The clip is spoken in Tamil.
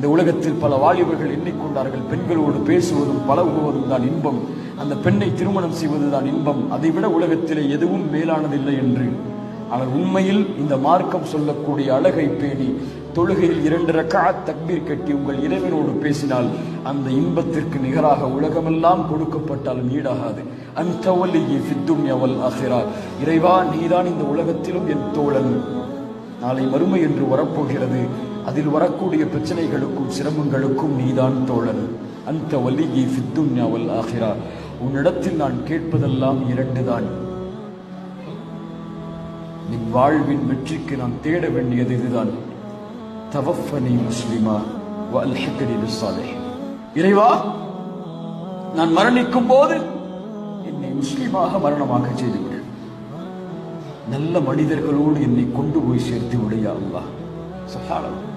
இந்த உலகத்தில் பல வாலிபர்கள் எண்ணிக்கொண்டார்கள். பெண்களோடு பேசுவதும் பழகுவதும் தான் இன்பம். அந்த பெண்ணை திருமணம் செய்வதுதான் இன்பம். அதைவிட உலகத்திலே எதுவும் மேலானதில்லை என்று. ஆனால் உண்மையில் இந்த மார்க்கம் சொல்லக்கூடிய அழகை பேணி தொழுகையில் இரண்டு ரக்கா தக்பீர் கட்டி உங்கள் இறைவனோடு பேசினால் அந்த இன்பத்திற்கு நிகராக உலகமெல்லாம் கொடுக்கப்பட்டாலும் ஈடாகாது. அந்த இறைவா நீதான் இந்த உலகத்திலும் என் தோழன். நாளை மறுமை என்று வரப்போகிறது. அதில் வரக்கூடிய பிரச்சனைகளுக்கும் சிரமங்களுக்கும் நீதான் தோழன் அந்த வலிகி ஃபித்துன்யா வல் உன்னிடத்தில் நான் கேட்பதெல்லாம் இரண்டுதான். என் வாழ்வின் வெற்றிக்கு நான் தேட வேண்டியது இதுதான். தவஃபனி முஸ்லிமா வல்ஹிக்னி பிஸ்ஸாலிஹீன் இறைவா நான் மரணிக்கும் போது என்னை முஸ்லிமாக மரணமாக செய்துவிடு. நல்ல மனிதர்களோடு என்னை கொண்டு போய் சேர்த்து விடையா அல்லா சுப்ஹானல்லாஹ்